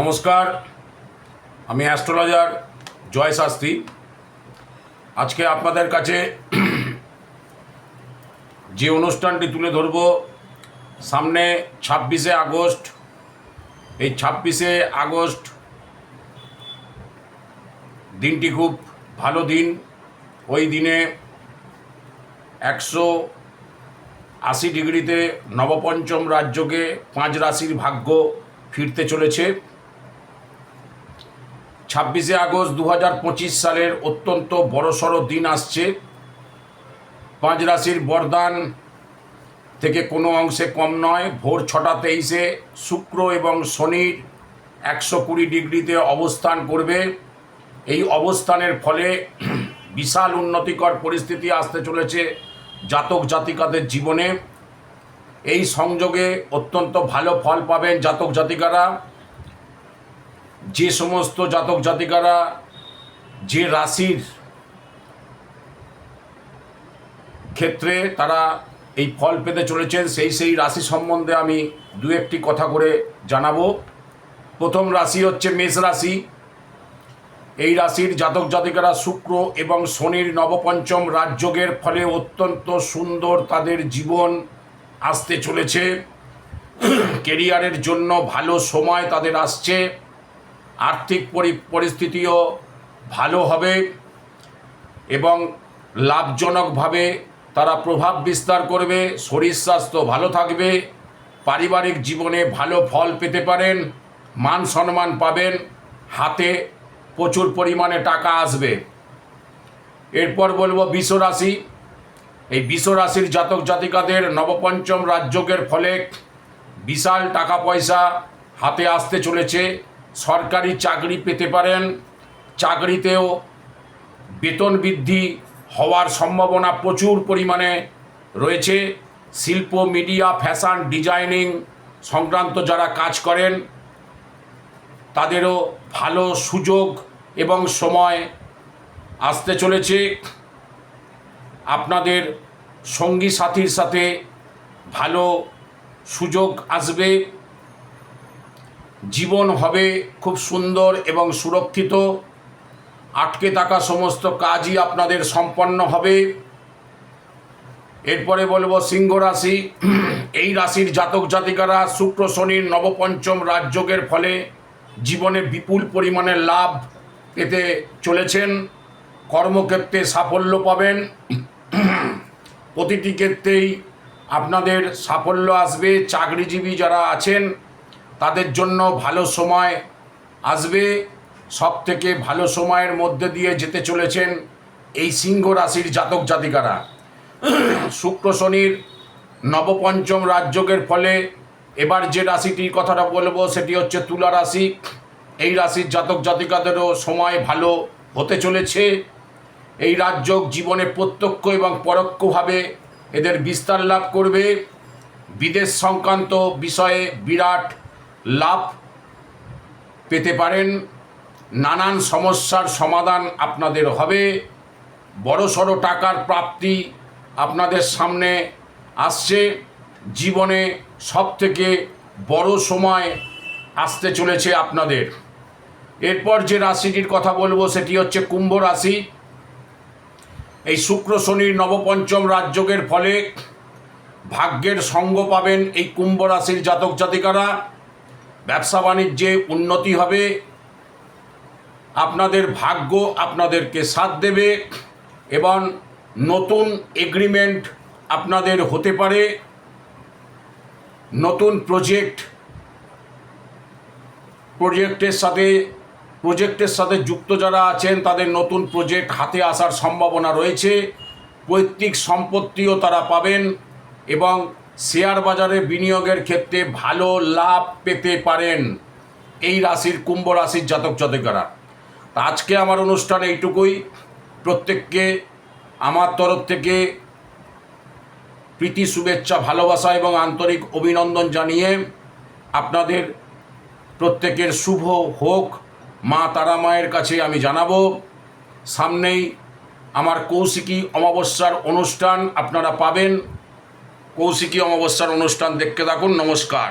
নমস্কার, আমি অ্যাস্ট্রোলজার জয় শাস্ত্রী। আজকে আপনাদের কাছে যে অনুষ্ঠানটি তুলে ধরব, সামনে ছাব্বিশে আগস্ট। এই ছাব্বিশে আগস্ট দিনটি খুব ভালো দিন। ওই দিনে একশো আশি ডিগ্রিতে নবপঞ্চম রাজ্যকে পাঁচ রাশির ভাগ্য ফিরতে চলেছে। ছাব্বিশে আগস্ট দু হাজার পঁচিশ সালের অত্যন্ত বড়সড় দিন আসছে। পাঁচ রাশির বরদান থেকে কোনো অংশে কম নয়। ভোর ছটা তেইশে শুক্র এবং শনির একশো কুড়ি ডিগ্রিতে অবস্থান করবে। এই অবস্থানের ফলে বিশাল উন্নতিকর পরিস্থিতি আসতে চলেছে জাতক জাতিকাদের জীবনে। এই সংযোগে অত্যন্ত ভালো ফল পাবেন জাতক জাতিকারা। যে সমস্ত জাতক জাতিকারা যে রাশির ক্ষেত্রে তারা এই ফল পেতে চলেছেন, সেই সেই রাশি সম্বন্ধে আমি দু একটি কথা করে জানাব। প্রথম রাশি হচ্ছে মেষ রাশি। এই রাশির জাতক জাতিকারা শুক্র এবং শনির নবপঞ্চম রাজযোগের ফলে অত্যন্ত সুন্দর তাদের জীবন আসতে চলেছে। কেরিয়ারের জন্য ভালো সময় তাদের আসছে। আর্থিক পরি- পরিস্থিতিও ভালো হবে এবং লাভজনকভাবে তারা প্রভাব বিস্তার করবে, শরীর স্বাস্থ্য ভালো থাকবে, পারিবারিক জীবনে ভালো ফল পেতে পারেন, মান সম্মান পাবেন, হাতে প্রচুর পরিমাণে টাকা আসবে। এরপর বলব বিশ্বরাশি। এই বিশ্বরাশির জাতক জাতিকাদের নবপঞ্চম রাজযোগের ফলে বিশাল টাকা পয়সা হাতে আসতে চলেছে। সরকারি চাকরি পেতে পারেন, চাকরিতেও বেতন বৃদ্ধি হওয়ার সম্ভাবনা প্রচুর পরিমাণে রয়েছে। শিল্প, মিডিয়া, ফ্যাশন, ডিজাইনিং সংক্রান্ত যারা কাজ করেন, তাদেরও ভালো সুযোগ এবং সময় আসতে চলেছে। আপনাদের সঙ্গী সাথীর সাথে ভালো সুযোগ আসবে। জীবন হবে খুব সুন্দর এবং সুরক্ষিত। আটকে থাকা সমস্ত কাজই আপনাদের সম্পন্ন হবে। এরপরে বলব সিংহ রাশি। এই রাশির জাতক জাতিকারা শুক্র শনির নবপঞ্চম রাজযোগের ফলে জীবনে বিপুল পরিমাণে লাভ পেতে চলেছেন। কর্মক্ষেত্রে সাফল্য পাবেন। প্রতিটি ক্ষেত্রেই আপনাদের সাফল্য আসবে। চাকরিজীবী যারা আছেন তাদের জন্য ভালো সময় আসবে। সব থেকে ভালো সময়ের মধ্যে দিয়ে যেতে চলেছেন এই সিংহ রাশির জাতক জাতিকারা। শুক্র শনির নবপঞ্চম রাজযোগের ফলে এবার যে রাশিটির কথাটা বলব সেটি হচ্ছে তুলা রাশি। এই রাশির জাতক জাতিকাদেরও সময় ভালো হতে চলেছে। এই রাজযোগ জীবনে প্রত্যক্ষ এবং পরোক্ষভাবে এদের বিস্তার লাভ করবে। বিদেশ সংক্রান্ত বিষয়ে বিরাট লাভ পেতে পারেন। নানান সমস্যার সমাধান আপনাদের হবে। বড়সড় টাকার প্রাপ্তি আপনাদের সামনে আসছে। জীবনে সব থেকে বড় সময় আসতে চলেছে আপনাদের। এরপর যে রাশিটির কথা বলব সেটি হচ্ছে কুম্ভ রাশি। এই শুক্র শনির নবপঞ্চম রাজযোগের ফলে ভাগ্যের সঙ্গ পাবেন এই কুম্ভ রাশির জাতক জাতিকারা। ব্যবসা বাণিজ্যে উন্নতি হবে। আপনাদের ভাগ্য আপনাদেরকে সাথ দেবে এবং নতুন এগ্রিমেন্ট আপনাদের হতে পারে। নতুন প্রজেক্ট প্রজেক্টের সাথে প্রজেক্টের সাথে যুক্ত যারা আছেন, তাদের নতুন প্রজেক্ট হাতে আসার সম্ভাবনা রয়েছে। পৈতৃক সম্পত্তিও তারা পাবেন এবং শেয়ার বাজারে বিনিয়োগের ক্ষেত্রে ভালো লাভ পেতে পারেন এই রাশির কুম্ভ রাশির জাতক জাতিকারা। আজকে আমার অনুষ্ঠান এইটুকুই। প্রত্যেককে আমার তরফ থেকে প্রীতি, শুভেচ্ছা, ভালোবাসা এবং আন্তরিক অভিনন্দন জানিয়ে আপনাদের প্রত্যেকের শুভ হোক, মা তারা মায়ের কাছে আমি জানাব। সামনেই আমার কৌশিকী অমাবস্যার অনুষ্ঠান আপনারা পাবেন। কৌশিকী অমাবস্যার অনুষ্ঠান দেখতে থাকুন নমস্কার।